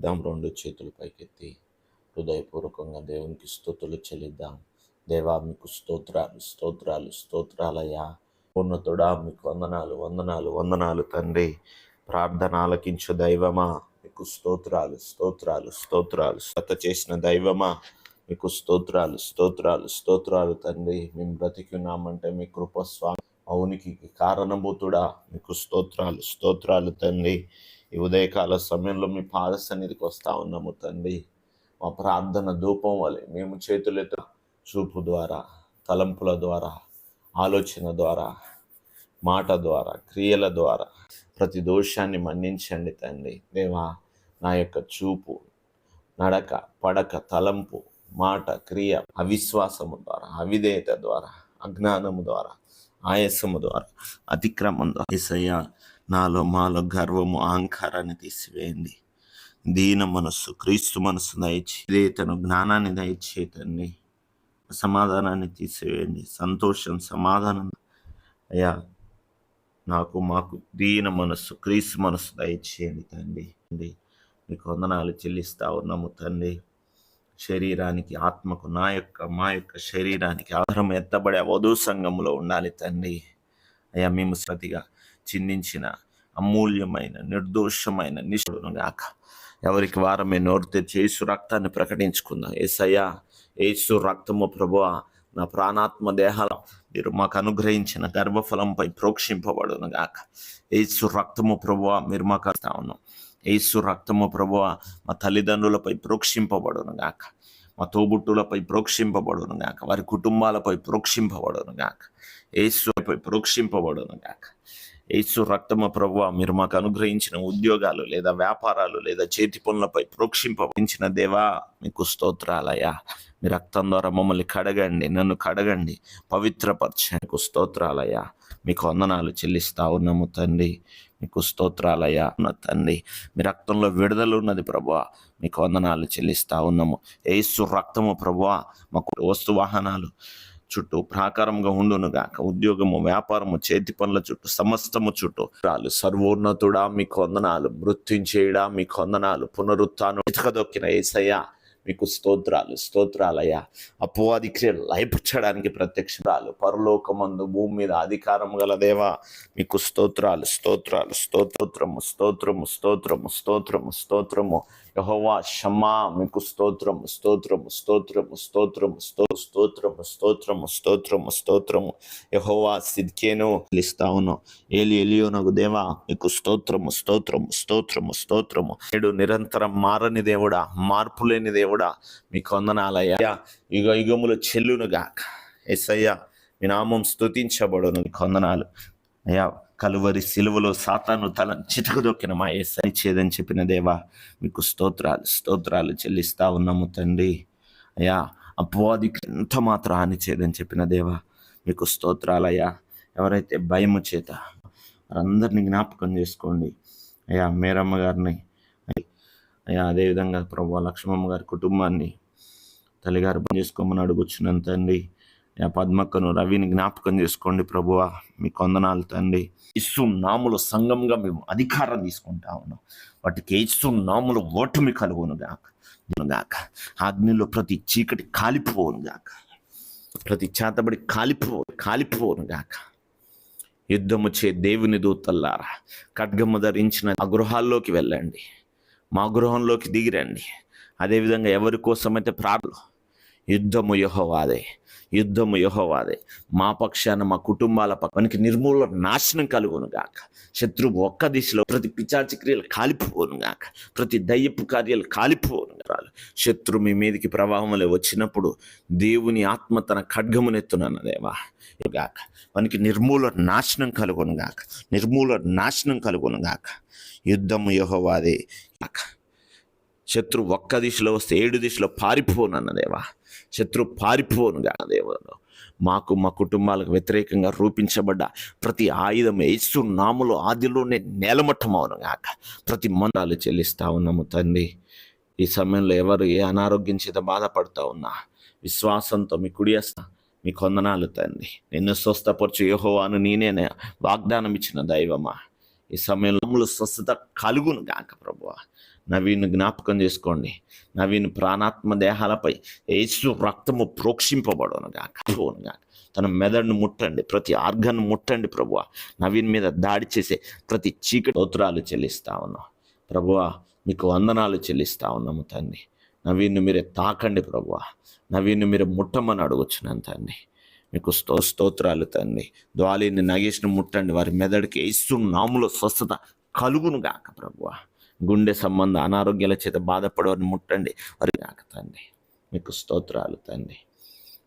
చెల్లిద్దాం రెండు చేతులు పైకెత్తి హృదయపూర్వకంగా దేవునికి స్తోతులు చెల్లిద్దాం. దేవా మీకు స్తోత్రాలు స్తోత్రాలు స్తోత్రాలయ్యా. ఉన్నతుడా మీకు వందనాలు వందనాలు వందనాలు తండ్రి. ప్రార్థన ఆలకించు దైవమా. మీకు స్తోత్రాలు స్తోత్రాలు స్తోత్రాలు. స్వత చేసిన దైవమా. మీకు స్తోత్రాలు స్తోత్రాలు స్తోత్రాలు తండ్రి. మేము బ్రతికున్నామంటే మీ కృపస్వామి అవునికి కారణభూతుడా. మీకు స్తోత్రాలు స్తోత్రాలు తండ్రి. ఈ ఉదయకాల సమయంలో మీ పాద సన్నిధికి వస్తూ ఉన్నాము తండ్రి. మా ప్రార్థన ధూపం వలె మేము చేతులతో చూపు ద్వారా తలంపుల ద్వారా ఆలోచన ద్వారా మాట ద్వారా క్రియల ద్వారా ప్రతి దోషాన్ని మన్నించండి తండ్రి. దేవా నా యొక్క చూపు నడక పడక తలంపు మాట క్రియ అవిశ్వాసము ద్వారా అవిధేయత ద్వారా అజ్ఞానము ద్వారా ఆయాసము ద్వారా అతిక్రమం ద్వారా ఏసయ్య నాలో మాలో గర్వము అహంకారాన్ని తీసివేయండి. దీన మనస్సు క్రీస్తు మనస్సు దయచే తను జ్ఞానాన్ని దయచేతండి సమాధానాన్ని తీసివేయండి. సంతోషం సమాధానం. అయ్యా నాకు మాకు దీన మనస్సు క్రీస్తు మనస్సు దయచేయండి తండ్రి. తండ్రి మీకు వందనాలు చెల్లిస్తా ఉన్నాము తండ్రి. శరీరానికి ఆత్మకు నా యొక్క మా యొక్క శరీరానికి ఆహారం ఎత్తబడే వధు సంఘంలో ఉండాలి తండ్రి. అయ్యా మేము సతిగా చిందించిన అమూల్యమైన నిర్దోషమైన నిష్ఠుడును గాక. ఎవరికి వారమే నోరు తెరిచి యేసు రక్తాన్ని ప్రకటించుకుందాం. ఏసయ్యా యేసు రక్తము ప్రభువ నా ప్రాణాత్మ దేహాల మీరు మాకు అనుగ్రహించిన గర్భఫలంపై ప్రోక్షింపబడును గాక. యేసు రక్తము ప్రభువ మీరు మాకు అర్థం ఉన్నాం. యేసు రక్తము ప్రభువ మా తల్లిదండ్రులపై ప్రోక్షింపబడును గాక. మా తోబుట్టులపై ప్రోక్షింపబడును గాక. వారి కుటుంబాలపై ప్రోక్షింపబడును గాక. యేసుపై ప్రోక్షింపబడును గాక. యేసు రక్తమ ప్రభువ మీరు మాకు అనుగ్రహించిన ఉద్యోగాలు లేదా వ్యాపారాలు లేదా చేతి పనులపై ప్రోక్షింపబడించిన దేవా మీకు స్తోత్రాలయ్యా. మీ రక్తం ద్వారా మమ్మల్ని కడగండి నన్ను కడగండి పవిత్రపరచకు మీకు స్తోత్రాలయ్యా. మీకు వందనాలు చెల్లిస్తా ఉన్నాము తండ్రి మీకు స్తోత్రాలయ్యా ఉన్న తండ్రి. మీ రక్తంలో విడుదల ఉన్నది ప్రభు మీకు వందనాలు చెల్లిస్తా ఉన్నాము. ఏసు రక్తము ప్రభు మాకు వస్తు వాహనాలు చుట్టూ ప్రాకారంగా ఉండునుగాక. ఉద్యోగము వ్యాపారము చేతి పనుల చుట్టూ సమస్తము చుట్టూ. రాలు సర్వోన్నతుడా మీకు వందనాలు మృత్యుంచేయడా మీకు వందనాలు పునరుత్ను ఇతకదొక్కిన ఏసయ్యా మీకు స్తోత్రాలు స్తోత్రాలయ్యా. అపవాది క్రియలు లయపరచడానికి ప్రత్యక్షరాలు. పరలోకమందు భూమి మీద అధికారం గల దేవా మీకు స్తోత్రాలు స్తోత్రాలు స్తోత్రము స్తోత్రము స్తోత్రము స్తోత్రము స్తోత్రము. యహోవా షమా మీకు స్తోత్రము స్తోత్రము స్తోత్రము స్తోత్రము స్తో స్తోత్రము స్తోత్రము స్తోత్రము స్తోత్రము యహోవా సిద్కేను పిలుస్తావును ఏలి ఎలియోనగు దేవా మీకు స్తోత్రము స్తోత్రము స్తోత్రము స్తోత్రము నేడు నిరంతరం మారని దేవుడా మార్పు లేని దేవుడా మీకు వందనాలయ్యా. యుగ యుగములు చెల్లునుగాక. ఎస్ అయ్యా మీ నామం స్తుతించబడును కొందనాలు అయ్యా కలువరి సిలువలో సాతాను తల చితకదొక్కిన మా ఏసై చేదని చెప్పిన దేవా మీకు స్తోత్రాలు స్తోత్రాలు చెల్లిస్తా ఉన్నాము తండ్రి. అయ్యా అపవాదికి ఎంత మాత్రం హాని చేయదని చెప్పిన దేవా మీకు స్తోత్రాలయ్యా ఎవరైతే భయము చేత వారందరినీ జ్ఞాపకం చేసుకోండి. అయ్యా మేరమ్మ గారిని అయ్యా అదేవిధంగా ప్రభు లక్ష్మమ్మ గారి కుటుంబాన్ని తల్లిగారు పని చేసుకోమని అడుగుచున్నాను తండ్రి. అండి పద్మక్కను రవిని జ్ఞాపకం చేసుకోండి ప్రభువా. మీ కొందనాలు తండ్రి ఇస్సు నాముల సంఘంగా మేము అధికారం తీసుకుంటా ఉన్నాం. వాటికి ఇస్సు నాములు ఓటమి కలుగును గాక గాక. అగ్నిలో ప్రతి చీకటి కాలిపోవును గాక. ప్రతి చేతబడి కాలిపో కాలిపోవును గాక. యుద్ధము చే దేవుని దూతల్లారా ఖడ్గము ధరించిన ఆ గృహాల్లోకి వెళ్ళండి. మా గృహంలోకి దిగిరండి. అదేవిధంగా ఎవరి కోసమైతే ప్రాబ్లం యుద్ధము యహోవాదే. యుద్ధము యహోవాదే. మా పక్షాన మా కుటుంబాల పక్కనికి నిర్మూల నాశనం కలుగును గాక. శత్రువు ఒక్క దిశలో ప్రతి పిచాచి క్రియలు కాలిపోను గాక. ప్రతి దయ్యపు కార్యాలు కాలిపోను రాలు. శత్రు మీ మీదకి ప్రవాహంలో వచ్చినప్పుడు దేవుని ఆత్మ తన ఖడ్గమునెత్తున్నాను దేవా. గాక. మనకి నిర్మూల నాశనం కలుగును గాక. నిర్మూల నాశనం కలుగును గాక. యుద్ధము యహోవాదే. గాక. శత్రు ఒక్క దిశలో వస్తే ఏడు దిశలో పారిపోను అన్నదేవా శత్రు పారిపోనుగా దేవుడు. మాకు మా కుటుంబాలకు వ్యతిరేకంగా రూపించబడ్డ ప్రతి ఆయుధం యేసు నాములు ఆదిలోనే నేలమట్టమవును గాక. ప్రతి మందాలు చెల్లిస్తా ఉన్నాము తండ్రి. ఈ సమయంలో ఎవరు ఏ అనారోగ్యం చేత బాధపడుతూ ఉన్నా విశ్వాసంతో మీ కుడియేస్తా మీ కొందనాలు తండ్రి. నిన్ను స్వస్థపరచు యెహోవాను నేనే వాగ్దానం ఇచ్చిన దైవమా. ఈ సమయంలో స్వస్థత కలుగును గాక ప్రభు నవీన్ జ్ఞాపకం చేసుకోండి. నవీన్ ప్రాణాత్మ దేహాలపై యేసు రక్తము ప్రోక్షింపబడును గాక గాక. తన మెదడును ముట్టండి ప్రతి ఆర్గన్ ముట్టండి ప్రభువ. నవీన్ మీద దాడి చేసే ప్రతి చీకటి స్తోత్రాలు చెల్లిస్తా ఉన్నాం. ప్రభువ మీకు వందనాలు చెల్లిస్తా ఉన్నాము తండ్రి. నవీన్ను మీరే తాకండి ప్రభువ. నవీన్ను మీరు ముట్టమని అడుగుచున్నాను తండ్రి. మీకు స్తో స్తోత్రాలు తండ్రి ద్వాలిని నగేష్ను ముట్టండి. వారి మెదడుకి ఇస్తు నాములో స్వస్థత కలుగును గాక ప్రభువ. గుండె సంబంధ అనారోగ్యాల చేత బాధపడేవారిని ముట్టండి. వారి గాక తండ్రి మీకు స్తోత్రాలు తండ్రి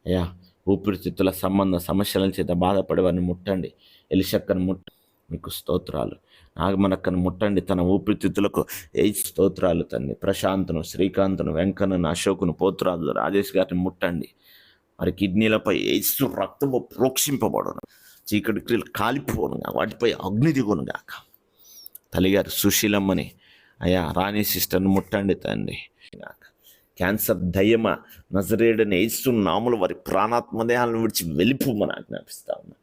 అయ్యా ఊపిరితిత్తుల సంబంధ సమస్యల చేత బాధపడేవారిని ముట్టండి. ఎలిశక్కను ముట్ట మీకు స్తోత్రాలు. నాగమనక్కను ముట్టండి. తన ఊపిరితిత్తులకు ఏ స్తోత్రాలు తండ్రి ప్రశాంత్ను శ్రీకాంత్ను వెంకన్నను అశోకును పోతురాజు రాజేష్ గారిని ముట్టండి. మరి కిడ్నీలపై ఏసు రక్తము ప్రోక్షింపబడును. చీకటి క్రియలు కాలిపోనుగా వాటిపై అగ్ని దిగునుగాక తల్లిగారు సుశీలమ్మని అయ్యా రాణి సిస్టర్ని ముట్టండి తండ్రి గాక. క్యాన్సర్ దయ్యమ నజరేడని ఏసు నాములు వారి ప్రాణాత్మ దేహాలను విడిచి వెళ్ళిపోమని ఆజ్ఞాపిస్తా ఉన్నా.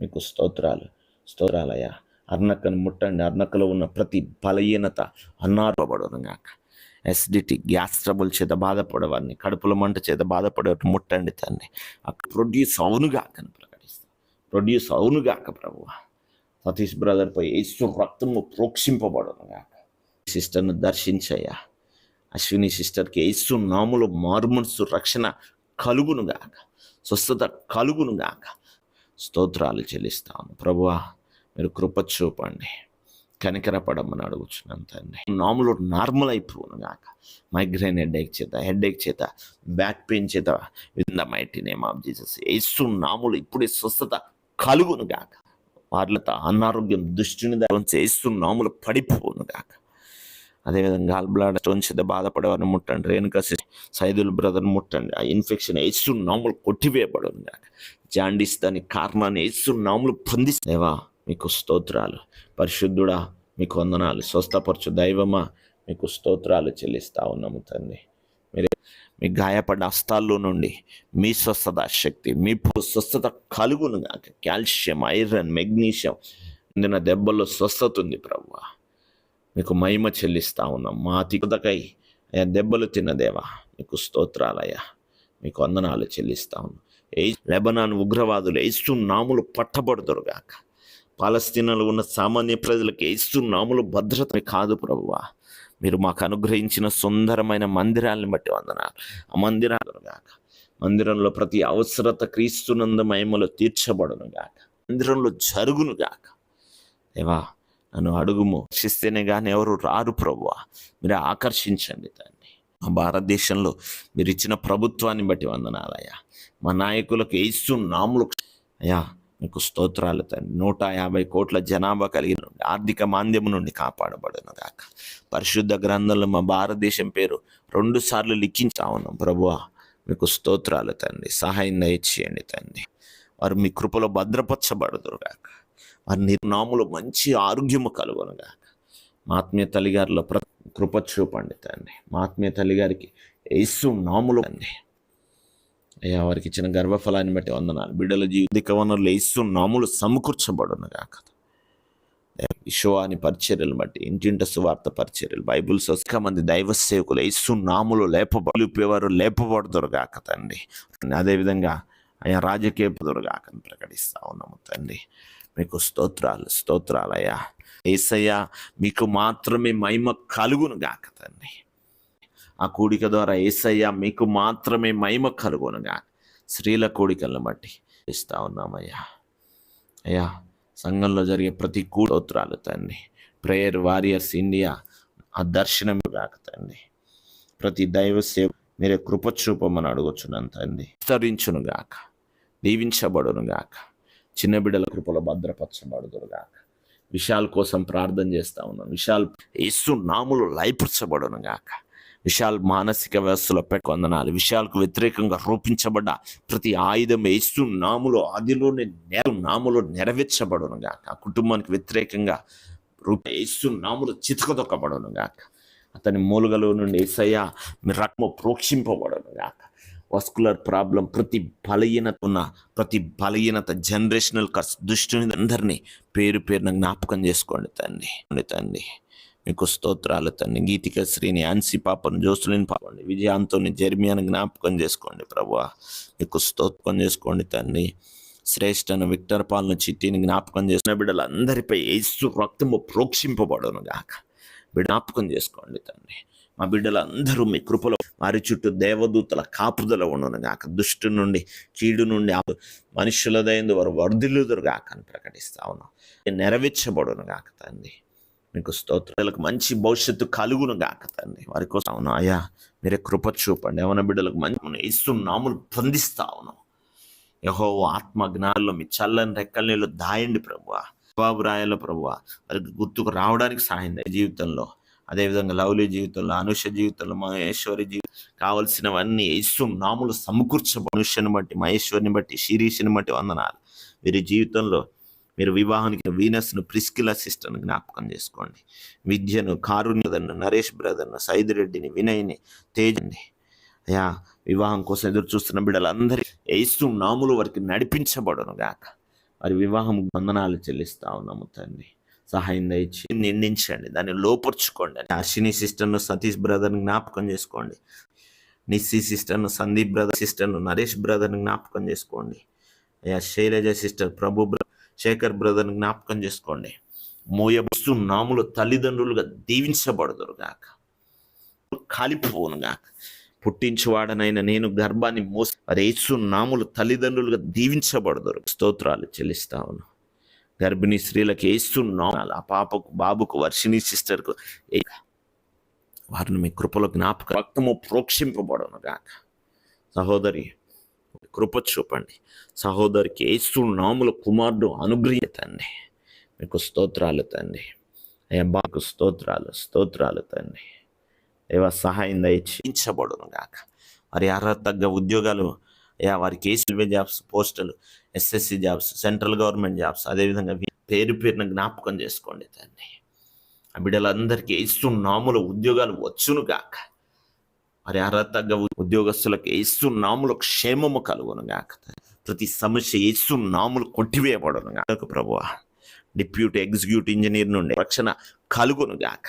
మీకు స్తోత్రాలు స్తోత్రాలయ్యా. అర్నకను ముట్టండి. అర్నకలో ఉన్న ప్రతి బలహీనత అన్నారబడును గాక. ఎసిడిటీ గ్యాస్ ట్రబుల్ చేత బాధపడేవారిని కడుపుల మంట చేత బాధపడేవారిని ముట్టండి తండ్రి ప్రొడ్యూస్ ప్రొడ్యూస్ అవునుగాకని ప్రకటిస్తాను ప్రొడ్యూస్ అవునుగాక ప్రభు సతీష్ బ్రదర్పై యేసు రక్తము ప్రోక్షింపబడను గాక సిస్టర్ను దర్శించయ్యా. అశ్విని సిస్టర్కి యేసు నాములు మారుమనసు రక్షణ కలుగునుగాక స్వస్థత కలుగునుగాక స్తోత్రాలు చెల్లిస్తాను ప్రభువా. మీరు కృప చూపండి. కనికరపడమని అడుగుచున్నాను తండ్రి. నాములు నార్మల్ అయిపోను గాక. మైగ్రైన్ హెడేక్ చేత హెడేక్ చేత బ్యాక్ పెయిన్ చేత in the mighty name of Jesus Yesu నాములు ఇప్పుడే స్వస్థత కలుగును గాక. వార్లత అనారోగ్యం దృష్టిని యేసు నాములు పడిపోను గాక. అదేవిధంగా గాల్ బ్లాడ్ స్టోన్ చేత బాధపడేవారిని ముట్టండి. రేణుకా సైదుల్ బ్రదర్ ముట్టండి. ఆ ఇన్ఫెక్షన్ ఏసు నాములు కొట్టివేయబడును గాక. జాండీస్ దాని కారణాన్ని ఏసు నాములు పొందిస్తేవా మీకు స్తోత్రాలు. పరిశుద్ధుడా మీకు వందనాలు. స్వస్థపరచు దైవమా మీకు స్తోత్రాలు చెల్లిస్తా ఉన్నాము తండ్రి. మీరు మీ గాయపడ్డ హస్తాల్లో నుండి మీ స్వస్థత శక్తి మీ స్వస్థత కలుగును గాక. కాల్షియం ఐరన్ మెగ్నీషియం నిన్న దెబ్బల్లో స్వస్థత ఉంది ప్రభువా మీకు మహిమ చెల్లిస్తా ఉన్నాం. మా అతికై అయ్యా దెబ్బలు తిన్నదేవా మీకు స్తోత్రాలయ్యా మీకు వందనాలు చెల్లిస్తా ఉన్నాం. ఏ లెబనాన్ ఉగ్రవాదులు ఏస్తు నాములు పట్టబడుదురుగాక పాలస్తీనాలో ఉన్న సామాన్య ప్రజలకు ఇస్తు నాములు భద్రత కాదు ప్రభువా. మీరు మాకు అనుగ్రహించిన సుందరమైన మందిరాలను బట్టి వందనాలు. ఆ మందిరాలను గాక. మందిరంలో ప్రతి అవసరత క్రీస్తునందు మహిమలో తీర్చబడును గాక. మందిరంలో జరుగును గాక. దేవా నన్ను అడుగుము. శిస్తేనే కానీ ఎవరు రారు ప్రభువా. మీరు ఆకర్షించండి దాన్ని మా భారతదేశంలో మీరు ఇచ్చిన ప్రభుత్వాన్ని బట్టి వందనాలయ్యా మా నాయకులకు ఏసు నాములు అయ్యా మీకు స్తోత్రాలు తండ్రి. నూట యాభై కోట్ల జనాభా కలిగిన నుండి ఆర్థిక మాంద్యము నుండి కాపాడబడును గాక. పరిశుద్ధ గ్రంథంలో మా భారతదేశం పేరు రెండు సార్లు లిఖించా ఉన్నాం. ప్రభువా మీకు స్తోత్రాలు తండ్రి. సహాయం దయచేయండి తండ్రి. వారు మీ కృపలో భద్రపరచబడుదురు గాక. వారి నిర్నాములు మంచి ఆరోగ్యము కలుగును గాక. మా ఆత్మీయ తల్లిగారిలో ప్ర కృప చూపండి తండ్రి. మా ఆత్మీయ తల్లిగారికి యేసు నాములు తండ్రి. అయ్యా వారికి ఇచ్చిన గర్భఫలాన్ని బట్టి వందనాలు. బిడ్డల జీవిత వనరులు యేసు నాములు సమకూర్చబడును కాక విశ్వాని పరిచర్యలు బట్టి ఇంటింట సువార్త పరిచర్యలు బైబుల్ సొక్క మంది దైవ సేవకులు యేసు నాములు లేపబడిపోయేవారు లేపబడుదురు కాక తండ్రి. అదేవిధంగా అయ్యా రాజకీయ గాకని ప్రకటిస్తా ఉన్నాము తండ్రి. మీకు స్తోత్రాలు స్తోత్రాలయ్యా. ఏసయ్యా మీకు మాత్రమే మహిమ కలుగును గాక తండ్రి. ఆ కూడిక ద్వారా ఏసయ్యా మీకు మాత్రమే మహిమ కలుగునుగా. స్త్రీల కూడికలను బట్టి ఇస్తా ఉన్నామయ్యా. అయ్యా సంఘంలో జరిగే ప్రతి కూడోత్రాలు తండ్రి ప్రేయర్ వారియర్స్ ఇండియా ఆ దర్శనం గాక తండ్రి ప్రతి దైవ సేవ మీరే కృప చూపమని అడుగుచున్నాను తండ్రి విస్తరించును గాక దీవించబడును గాక చిన్న బిడ్డల కృపలో భద్రపరచబడుదురు గాక విశాల్ కోసం ప్రార్థన చేస్తా ఉన్నాను విశాల్ యేసు నాములు లయపరచబడును గాక విశాల్ మానసిక వ్యవస్థలో పెట్టుకొందనాలి విశాల్కు వ్యతిరేకంగా రూపించబడ్డ ప్రతి ఆయుధం యేసు నాములో ఆదిలోనే నేల నాములో నెరవేర్చబడునుగా ఆ కుటుంబానికి వ్యతిరేకంగా రూప యేసు నాములు చితకదొక్కబడునుగాక. అతని మూలుగలో నుండి ఏసయ్య మీ రక్తము ప్రోక్షింపబడునుగాక. వస్కులర్ ప్రాబ్లం ప్రతి బలహీనత ఉన్న ప్రతి బలహీనత జనరేషనల్ కర్స్ దృష్టిని అందరినీ పేరు పేరున జ్ఞాపకం చేసుకోండి తండ్రి తండ్రి. మీకు స్తోత్రాలు తండ్రి గీతిక శ్రీని అన్సి పాపను జోసులిని పాపండి విజయాంతోని జర్మియాను జ్ఞాపకం చేసుకోండి ప్రభు మీకు స్తోత్రం చేసుకోండి తండ్రి శ్రేష్టను విక్టర్ పాలను చిట్టిని జ్ఞాపకం చేసుకున్న బిడ్డలందరిపై ఏసు రక్తము ప్రోక్షింపబడును గాక. జ్ఞాపకం చేసుకోండి తండ్రి మా బిడ్డలందరూ మీ కృపలో వారి చుట్టూ దేవదూతల కాపుదల ఉండను గాక. దుష్టు నుండి కీడు నుండి మనుషులదైంది వారు వర్ధిల్లుదురు గాక అని ప్రకటిస్తా ఉన్నాం. నెరవేర్చబడును గాక తండ్రి మీకు స్తోత్రాలకు మంచి భవిష్యత్తు కలుగును గాక తండ్రి. వారి కోసం అవును అయ్యా మీరే కృప చూపండి. ఏమైనా బిడ్డలకు మంచి ఇస్తున్నాములు పొందిస్తా ఉన్నాం. యహో ఆత్మ జ్ఞానంలో మీ చల్లని రెక్కల నీళ్ళు దాయండి ప్రభువా. బాబు రాయాల ప్రభువా వారికి గుర్తుకు రావడానికి సాయం జీవితంలో అదేవిధంగా లవ్లీ జీవితంలో అనుష జీవితంలో మహేశ్వరి జీవితం కావలసినవన్నీ యేసు నాములు సమకూర్చ మనుష్యని బట్టి మహేశ్వరిని బట్టి శిరీషిని బట్టి వందనాలు. వీరి జీవితంలో మీరు వివాహానికి వీనస్ను ప్రిస్కిల సిస్టర్ను జ్ఞాపకం చేసుకోండి. విద్యను కారుణ్యదన్ను నరేష్ బ్రదర్ను సైదిరెడ్డిని వినయ్ని తేజండి అయ్యా వివాహం కోసం ఎదురు చూస్తున్న బిడ్డలందరి ఏసు నాములు వారికి నడిపించబడును గాక. వారి వివాహం వందనాలు చెల్లిస్తా ఉన్నాము తండ్రి. సహాయం దయచి నిందించండి. దాన్ని లోపరుచుకోండి. అశ్విని సిస్టర్ను సతీష్ బ్రదర్ని జ్ఞాపకం చేసుకోండి. నిస్సి సిస్టర్ను సందీప్ బ్రదర్ సిస్టర్ను నరేష్ బ్రదర్ని జ్ఞాపకం చేసుకోండి. అయ్యా శైలజ సిస్టర్ ప్రభు బ్ర శేఖర్ బ్రదర్ని జ్ఞాపకం చేసుకోండి. మోయబస్తు నాములు తల్లిదండ్రులుగా దీవించబడదురు గాక. కాలిపోవును గాక. పుట్టించువాడనైన నేను గర్భాన్ని మోసి రేసు నాములు తల్లిదండ్రులుగా దీవించబడదురు. స్తోత్రాలు చెల్లిస్తా ఉన్నాను గర్భిణీ స్త్రీలకు వేస్తూ ఆ పాపకు బాబుకు వర్షిణీ సిస్టర్కు వారిని మీ కృపలో జ్ఞాపక రక్తము ప్రోక్షింపబడను గాక. సహోదరి కృప చూపండి. సహోదరికి ఏసు నాముల కుమారుడు అనుగ్రహ తండ్రి. మీకు స్తోత్రాలు తండ్రి. అయ్యా బాకు స్తోత్రాలు స్తోత్రాలు తండ్రి. ఏవ సహాయం దయచేయించబడును గాక. వారి అర్హత తగ్గ ఉద్యోగాలు అయ్యా వారికి ఏసీల్వే జాబ్స్ పోస్టులు SSC jobs central government jobs అదేవిధంగా పేరు పేరున జ్ఞాపకం చేసుకోండి తండ్రి. ఆ బిడ్డలందరికీ ఇస్తున్న నాముల ఉద్యోగాలు వచ్చును గాక. మరి అర్హత ఉద్యోగస్తులకు ఏసు నాములు క్షేమము కలుగును గాక ప్రతి సమస్య ఏసు నాములు కొట్టివేయబడును గాక ప్రభువా డిప్యూటీ ఎగ్జిక్యూటివ్ ఇంజనీర్ నుండి రక్షణ కలుగును గాక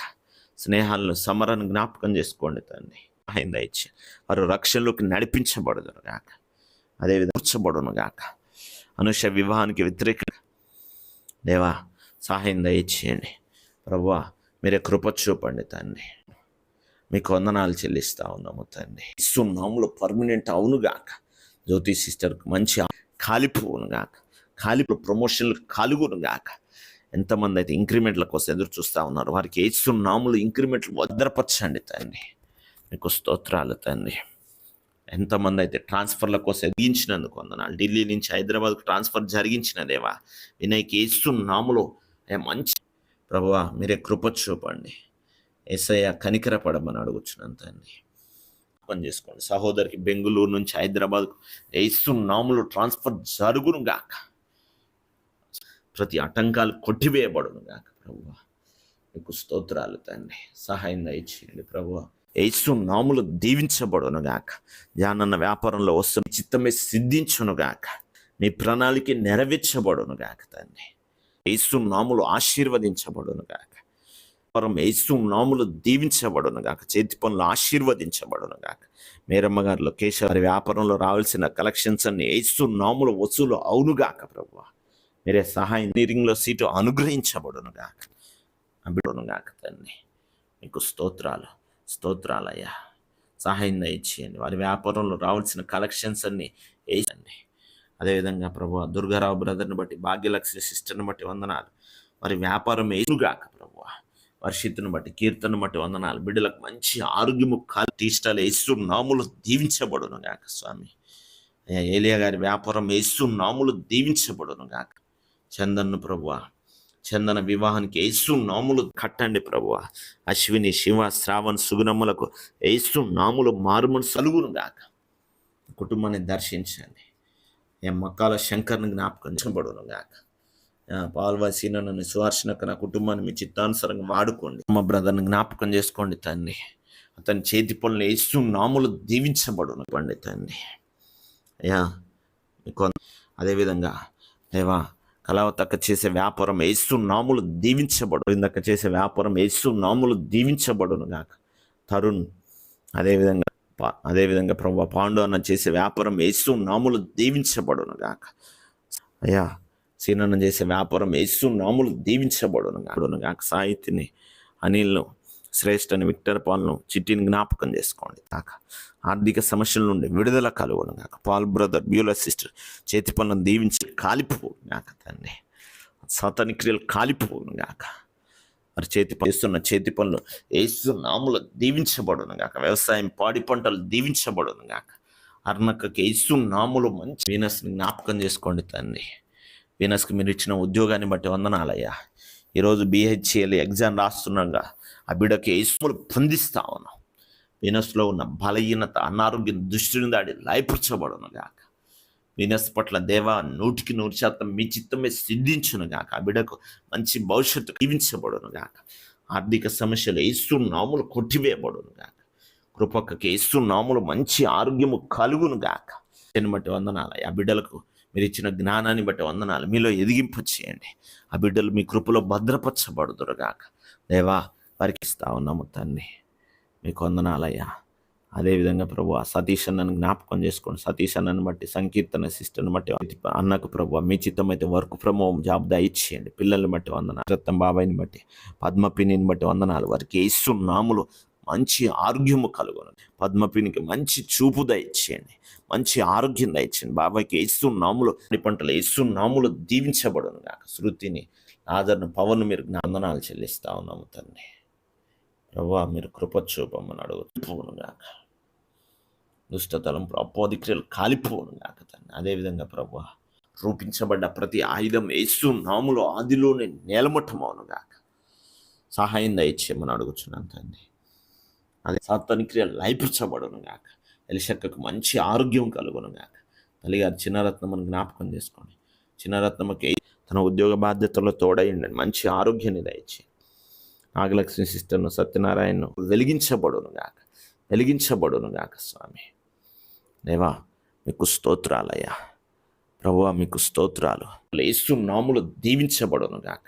స్నేహాలను సమరాన్ని జ్ఞాపకం చేసుకోండి తండ్రి ఆయన దయచి వారు రక్షణలోకి నడిపించబడదును గాక అదేవిధంగా కూర్చబడును గాక అనుష వివాహానికి వ్యతిరేక దేవా సహాయం దయచేయండి. ప్రభువా మీరే కృప చూపండి తండ్రి మీకు వందనాలు చెల్లిస్తా ఉన్నాము తండ్రి. ఇస్తున్నాములు పర్మనెంట్ అవునుగాక జ్యోతి సిస్టర్కి మంచి కాలిపోవును గాక. కాలిపు ప్రమోషన్లు కాలుగును గాక. ఎంతమంది అయితే ఇంక్రిమెంట్ల కోసం ఎదురు చూస్తూ ఉన్నారు వారికి ఇస్తున్నాములు ఇంక్రిమెంట్లు భద్రపరచండి తండ్రి. మీకు స్తోత్రాలు తండ్రి. ఎంతమంది అయితే ట్రాన్స్ఫర్ల కోసం ఎదిగించినందుకు వందనాలు. ఢిల్లీ నుంచి హైదరాబాద్కు ట్రాన్స్ఫర్ జరిగించిన దేవా వినయ్కి ఇస్తున్నాములు ఏ మంచి ప్రభువా మీరే కృప చూపండి. ఎస్ఐ కనికరపడమని అడుగుచున్నాను తండ్రి. పని చేసుకోండి. సహోదరికి బెంగళూరు నుంచి హైదరాబాద్కు నాములు ట్రాన్స్ఫర్ జరుగును గాక. ప్రతి ఆటంకాలు కొట్టివేయబడును గాక ప్రభు మీకు స్తోత్రాలు తండ్రి. సహాయం దయచేయండి ప్రభువా. ఏసు నాములు దీవించబడును గాక. జానన్న వ్యాపారంలో వస్తున్న చిత్తమే సిద్ధించును గాక. నీ ప్రణాళిక నెరవేర్చబడును గాక తండ్రి. ఏసు నాములు ఆశీర్వదించబడును గాక. వ్యాపారం యేసు నాములు దీవించబడును గాక చేతి పనులు ఆశీర్వదించబడును గాక. మేరమ్మ గారు లొకేష్ గారి వ్యాపారంలో రావాల్సిన కలెక్షన్స్ అన్ని యేసు నాములు వసూలు అవునుగాక ప్రభు మీరే సహాయం ఇంజనీరింగ్లో సీటు అనుగ్రహించబడును గాక. అబిడును గాక తండ్రి. మీకు స్తోత్రాలు స్తోత్రాలయ్యా. సహాయం దయచేయండి. వారి వ్యాపారంలో రావాల్సిన కలెక్షన్స్ అన్ని వేయండి అదేవిధంగా ప్రభు దుర్గారావు బ్రదర్ని బట్టి భాగ్యలక్ష్మి సిస్టర్ని బట్టి వందనాలు. వారి వ్యాపారం వేయుగాక ప్రభు వర్షిత్తును బట్టి కీర్తను బట్టి వందనాలు. బిడ్డలకు మంచి ఆరోగ్యము కాలు తీష్టాలు వేస్తూ నాములు దీవించబడును గాక స్వామి. అయ్యా ఏలియా గారి వ్యాపారం వేస్తూ నాములు దీవించబడును గాక. చందన్ను ప్రభువ చందన వివాహానికి ఏసు నాములు కట్టండి ప్రభువ. అశ్విని శివ శ్రావణ్ సుగుణములకు ఏసు నాములు మారుమని సలుగును గాక. కుటుంబాన్ని దర్శించండి. ఏ మక్కాల శంకర్ని జ్ఞాపకం చేయబడును పాల్వాసిన నన్ను సుహర్షణకు నా కుటుంబాన్ని మీ చిత్తానుసారంగా వాడుకోండి. మా బ్రదర్ని జ్ఞాపకం చేసుకోండి తండ్రి. అతని చేతి పనులు యేసు నాములు దీవించబడును. పండి తండ్రి. అయ్యా అదేవిధంగా దేవా కలవతక్క చేసే వ్యాపారం ఏసు నాములు దీవించబడు ఇందక చేసే వ్యాపారం ఏసు నాములు దీవించబడును గాక. తరుణ్ అదేవిధంగా అదేవిధంగా ప్రభు పాండు అన్న చేసే వ్యాపారం ఏసు నాములు దీవించబడును గాక. అయ్యా సీనన్న చేసే వ్యాపారం యేసు నాములు దీవించబడును గాక గాక సాహిత్యని అనిల్ను శ్రేష్ఠ అని విక్టర్ పాల్ను చిట్టిని జ్ఞాపకం చేసుకోండి. కాక ఆర్థిక సమస్యల నుండి విడుదల కలుగును కాక పాల్ బ్రదర్ బ్యూలర్ సిస్టర్ చేతి పనులను దీవించి కాలిపోవు కాక తండ్రి సతని క్రియలు కాలిపోవును గాక మరి చేతి పని చేస్తున్న చేతి పనులు ఏసు నాములు దీవించబడును గాక వ్యవసాయం పాడి పంటలు దీవించబడును గాక అర్ణకకి ఏసు నాములు మంచి వీనస్ని జ్ఞాపకం చేసుకోండి తండ్రి వీనస్కి మీరు ఇచ్చిన ఉద్యోగాన్ని బట్టి వందనాలయ్యా. ఈరోజు బిహెచ్ఎల్ ఎగ్జామ్ రాస్తున్నాగా. ఆ బిడ్డకి ఇసుములు పొందిస్తా ఉన్నాం. వీనస్లో ఉన్న బలహీనత అనారోగ్యం దృష్టిని దాడి లయపరచబడును గాక. వీనస్ పట్ల దేవా నూటికి నూరు శాతం మీ చిత్తమే సిద్ధించును గాక. ఆ బిడకు మంచి భవిష్యత్తు జీవించబడును గాక. ఆర్థిక సమస్యలు ఏసు నాములు కొట్టివేయబడును గాక. కృపక్కకి ఏసు నాములు మంచి ఆరోగ్యము కలుగును గాక. దీన్ని బట్టి వందనాలు ఆ బిడ్డలకు మీరు ఇచ్చిన జ్ఞానాన్ని బట్టి వందనాలు. మీలో ఎదిగింపు చేయండి. ఆ బిడ్డలు మీ కృపలో భద్రపరచబడుదురుగాక దేవా వారికి ఇస్తా ఉన్నాము తండ్రి మీకు వందనాలయ్యా. అదేవిధంగా ప్రభు ఆ సతీష్ అన్నను జ్ఞాపకం చేసుకోండి. సతీష్ అన్నను బట్టి సంకీర్తన సిస్టర్ని బట్టి అన్నకు ప్రభు మీ చిత్తం అయితే వర్క్ ఫ్రమ్ హోమ్ జాబ్ దయచేయండి పిల్లల్ని బట్టి వందనాలు. సత్తం బాబాయిని బట్టి పద్మపినిని బట్టి వందనాలు. వారికి ఇస్తున్నాములు నాములు మంచి ఆరోగ్యము కలుగును. పద్మపినికి మంచి చూపు దయచేయండి మంచి ఆరోగ్యం దయచేయండి. బాబాయ్కి ఏసు నాములు పంటలు ఏసు నాములు దీవించబడును కాక శృతిని ఆదరణ పవన్ మీరు జ్ఞానాలు చెల్లిస్తా ఉన్నాము తండ్రి. ప్రభా మీరు కృప చూపమని అడుగుతును గాక. దుష్టతలం అపోధిక్రియలు కాలిపోను గాక తండ్రి. అదేవిధంగా ప్రభా రూపించబడ్డ ప్రతి ఆయుధం యేసు నాములో ఆదిలోనే నేలమట్టమవును గాక. సహాయం దయచేయమని అడుగుచున్నాను తండ్రి. అదే సాత్వని క్రియలు లైపరచబడును గాక. ఎలిషక్కకు మంచి ఆరోగ్యం కలుగునుగాక తల్లిగారు చిన్నరత్నమ్మను జ్ఞాపకం చేసుకోండి. చిన్నరత్నమ్మకి తన ఉద్యోగ బాధ్యతలో తోడయండి మంచి ఆరోగ్యాన్ని దయచేయండి. నాగలక్ష్మి సిస్టర్ను సత్యనారాయణను వెలిగించబడునుగాక వెలిగించబడునుగాక వెలిగించబడును గాక స్వామి. దేవా మీకు స్తోత్రాలయ్యా. ప్రభు మీకు స్తోత్రాలు. లేసు నాములు దీవించబడును గాక.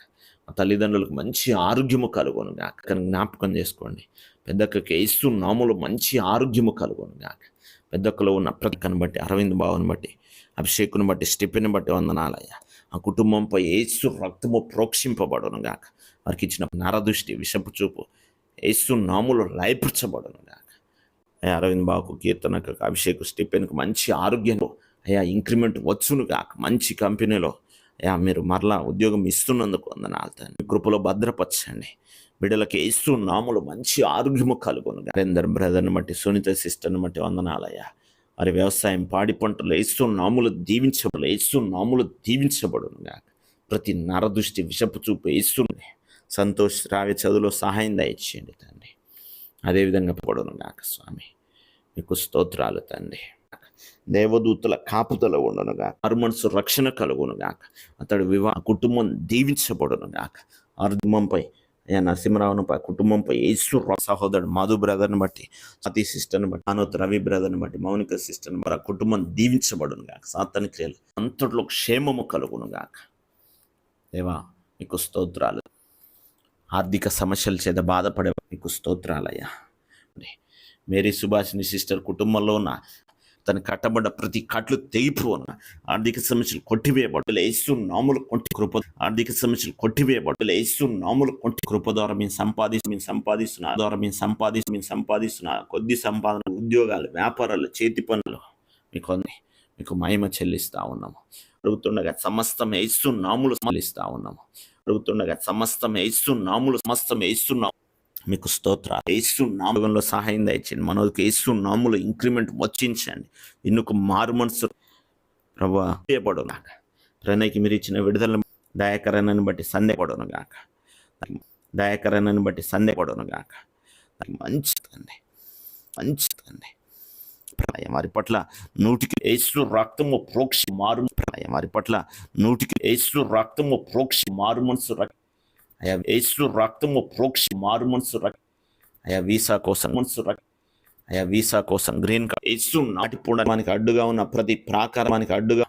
మా తల్లిదండ్రులకు మంచి ఆరోగ్యము కలుగునుగాక కానీ జ్ఞాపకం చేసుకోండి. పెద్దక్కకి ఏసు నాములు మంచి ఆరోగ్యము కలుగునుగాక పెద్దక్కలో ఉన్న ప్రతికను బట్టి అరవింద్ బాబుని బట్టి అభిషేకుని బట్టి స్టెప్ని బట్టి వందనాలయ్యా. ఆ కుటుంబంపై ఏసు రక్తము ప్రోక్షింపబడును గాక. వారికి ఇచ్చిన నరదృష్టి విషపు చూపు ఏసు నాములు లయపరచబడును గాక. అయ్యా అరవింద్ బాబుకు కీర్తనకు అభిషేక్ స్టిఫెన్కు మంచి ఆరోగ్యంలో అయ్యా ఇంక్రిమెంట్ వచ్చును గాక. మంచి కంపెనీలో అయ్యా మీరు మరలా ఉద్యోగం ఇస్తున్నందుకు వందనాలు తండ్రి. కృపలో భద్రపరచండి. బిడ్డలకి ఇస్తూ నాములు మంచి ఆరోగ్యము కలుగును నరేందర్ బ్రదర్ని బట్టి సునీత సిస్టర్ని బట్టి వందనాలయ్యా. మరి వ్యవసాయం పాడి పంటలు ఇస్తూ నాములు దీవించబడు ఇస్తూ నాములు దీవించబడును గాక ప్రతి నరదృష్టి విషపు చూపు ఇస్తుంది సంతోష్ రావి చదువులో సహాయం దయచేయండి తండ్రి. అదేవిధంగా పడును గాక స్వామి. మీకు స్తోత్రాలు తండ్రి. దేవదూతల కాపుదల ఉండను గాక అరుమనసు రక్షణ కలుగును గాక అతడు వివాహ కుటుంబం దీవించబడును గాక అర్ధమంపై అయ్యా నరసింహరావునిపై కుటుంబంపై యేసు సహోదరుడు మధు బ్రదర్ని బట్టి సతీ సిస్టర్ని బట్టి అనోత్ రవి బ్రదర్ని బట్టి మౌనిక సిస్టర్ని బట్టి ఆ కుటుంబం దీవించబడును గాక సాతని క్రియలు అంతట్లో క్షేమము కలుగును గాక. దేవా మీకు స్తోత్రాలు. ఆర్థిక సమస్యల చేత బాధపడే మీకు స్తోత్రాలయ్యా. మేరీ సుభాషిని సిస్టర్ కుటుంబంలో ఉన్న తను కట్టబడ్డ ప్రతి కట్లు తెగిపోను. ఆర్థిక సమస్యలు కొట్టివేయబడ్డలు. ఏసు నాములు కొంటి కృప ఆర్థిక సమస్యలు కొట్టివేయబడ్డలు. ఏసు నాములు కొంటి కృప ద్వారా మేము సంపాదిస్తూ మేము సంపాదిస్తున్న ఆ ద్వారా మేము సంపాదిస్తూ మేము సంపాదిస్తున్న కొద్ది సంపాదన ఉద్యోగాలు వ్యాపారాలు చేతి పనులు మీకు అన్ని మీకు మహిమ చెల్లిస్తా ఉన్నాము. అడుగుతుండగా సమస్తం ఏసు నాములు చెల్లిస్తా ఉన్నాము అడుగుతుండగా సమస్తం ఏసు నాములు సమస్తం వేస్తున్నాము మీకు స్తోత్ర ఏసు నామంలో సహాయం దయచండి మనోకి ఏసు నాములు ఇంక్రిమెంట్ వచ్చించండి. ఇన్నుకు మారు మనసు ప్రభా చేయబడు గాక ప్రణయ్కి మీరు ఇచ్చిన విడుదల దయాకరణను బట్టి సందేహపడను గాక దయాకరణను బట్టి సందేహపడను గాక మంచి తండ్రి మంచి తండ్రి వారి పట్ల నూటికి ఏసు రక్తము ప్రోక్షి మారు ప్రళయం వారి పట్ల నూటికి ఏసు రక్తము ప్రోక్షి మారు మనసు రక్త అయా ఏసు రక్తము ప్రోక్షి మారు మనసు రక్- అయా వీసా కోసం మనసు రక్- అయా వీసా కోసం గ్రీన్ కార్డ్ ఏసు నాటిపోవడానికి అడ్డుగా ఉన్న ప్రతి ప్రాకారానికి అడ్డుగా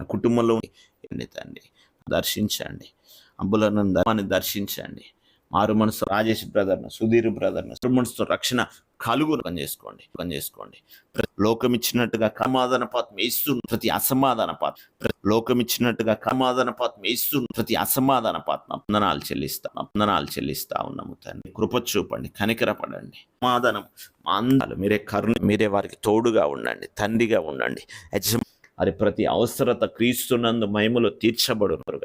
ఆ కుటుంబంలో ఉండి తండ్రి? దర్శించండి. అంబులను దర్శించండి. ఆరు మనసు రాజేష్ బ్రదర్ను సుధీర్ బ్రదర్ను ఆరు మనసుతో రక్షణ కలుగు పని చేసుకోండి పని చేసుకోండి. లోకం ఇచ్చినట్టుగా సమాధాన పాత్మ ఇస్తు ప్రతి అసమాధాన పాత్మ ప్ర- లోకం ఇచ్చినట్టుగా సమాధాన పాత్మ ఇస్తు ప్రతి అసమాధాన పాత్మ వందనాలు చెల్లిస్తా వందనాలు చెల్లిస్తా ఉన్నాము తండ్రి. కృప చూపండి కనికరపడండి. సమాధానం మా అందాలు. మీరే కరుణ మీరే వారికి తోడుగా ఉండండి తండ్రిగా ఉండండి. యజమా అది ప్రతి అవసరత క్రీస్తునందు మహిమలో తీర్చబడును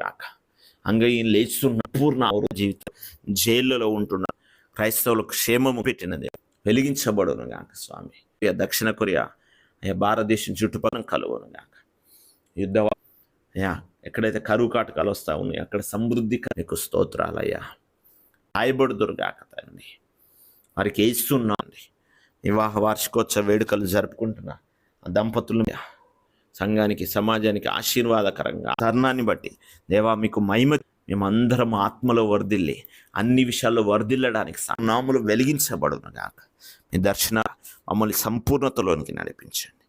గాక అంగయ్యం లేచున్న పూర్ణ జీవితం జైళ్ళలో ఉంటున్న క్రైస్తవులకు క్షేమము పెట్టినది. వెలిగించబడును గాక స్వామి. దక్షిణ కొరియా అయ్యా భారతదేశం చుట్టుపక్కల కలువను గాక. యుద్ధ అయ్యా ఎక్కడైతే కరువు కాటకాలు వస్తా ఉన్నాయి అక్కడ సమృద్ధి నీకు స్తోత్రాలయ్యా. రాయబడుదురు గాక తండ్రి. వారికి వేస్తున్నాండి వివాహ వార్షికోత్సవ వేడుకలు జరుపుకుంటున్న దంపతులు సంఘానికి సమాజానికి ఆశీర్వాదకరంగా. తరుణాన్ని బట్టి దేవా మీకు మహిమ మేమందరం ఆత్మలో వర్ధిల్లి అన్ని విషయాల్లో వర్ధిల్లడానికి నాములు వెలిగించబడును గాక. మీ దర్శన మమ్మల్ని సంపూర్ణతలోనికి నడిపించండి.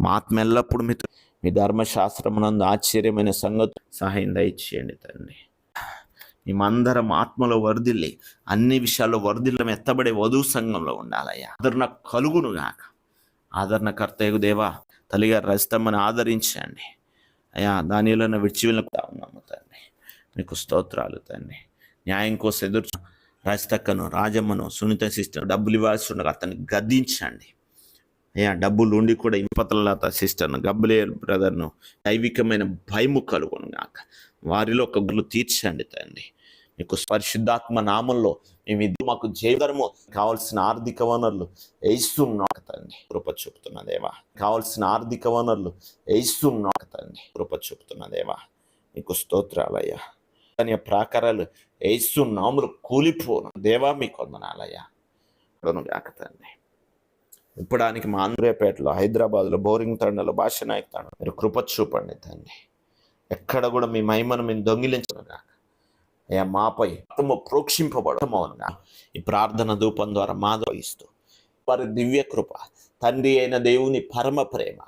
మా ఆత్మ ఎల్లప్పుడూ మీతో మీ ధర్మశాస్త్రమునందు ఆశ్చర్యమైన సంగతి సహాయం దయచేయండి తండ్రి. మేమందరం ఆత్మలో వర్ధిల్లి అన్ని విషయాల్లో వర్ధిల్లం ఎత్తబడే వధువు సంఘంలో ఉండాలయ్యా. ఆదరణ కలుగును గాక. ఆదరణకర్తయ్యకు దేవా తల్లిగారు రజితమ్మని ఆదరించండి. అయ్యా దానిలో విడిచి వెళ్ళుతా ఉన్నాము తండ్రి. మీకు స్తోత్రాలు తండ్రి. న్యాయం కోసం ఎదురు రజితక్కను రాజమ్మను సునీత సిస్టర్ డబ్బులు ఇవ్వాల్సి ఉండగా అతన్ని గద్దించండి. అయ్యా డబ్బులు ఉండి కూడా ఇంపతలత సిస్టర్ను గబ్బులే బ్రదర్ను దైవికమైన భయము కలుగును గాక వారిలో ఒక గుర్లు తీర్చండి తండ్రి. మీకు పరిశుద్ధాత్మ నామంలో మేము ఇది మాకు జయధర్మం కావాల్సిన ఆర్థిక వనరులు వేస్తున్నాం తండ్రి కృప చూపుతున్న దేవా కావాల్సిన ఆర్థిక వనరులు వేస్తున్నా తండ్రి కృప చూపుతున్న దేవా మీకు స్తోత్రాలయ్యా. కానీ ఆ ప్రాకారాలు వేస్తున్నాములు కూలిపోను. దేవా మీకు వందనాలయ్యా ఇప్పుడును గాక తండ్రి ఇప్పడానికి మా ఆంధ్రపేటలో హైదరాబాద్లో బోరింగ్ తండలో భాష నాయక్ తండ మీరు కృప చూపండి తండ్రి ఎక్కడ కూడా మీ మహిమను మేము దొంగిలించను కాక అయ్యా మాపై ప్రోక్షింపబడమవునుగా ఈ ప్రార్థన ధూపం ద్వారా మాధవిస్తూ వారి దివ్య కృప తండ్రి అయిన దేవుని పరమ ప్రేమ.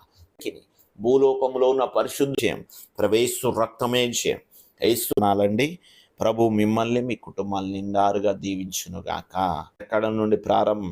భూలోకంలో ఉన్న పరిశుద్ధ్యం ప్రవేశు రక్తమే జయం వేస్తున్నాలండి ప్రభు మిమ్మల్ని మీ కుటుంబాన్ని నిండారుగా దీవించునుగాక. ఎక్కడ నుండి ప్రారంభం?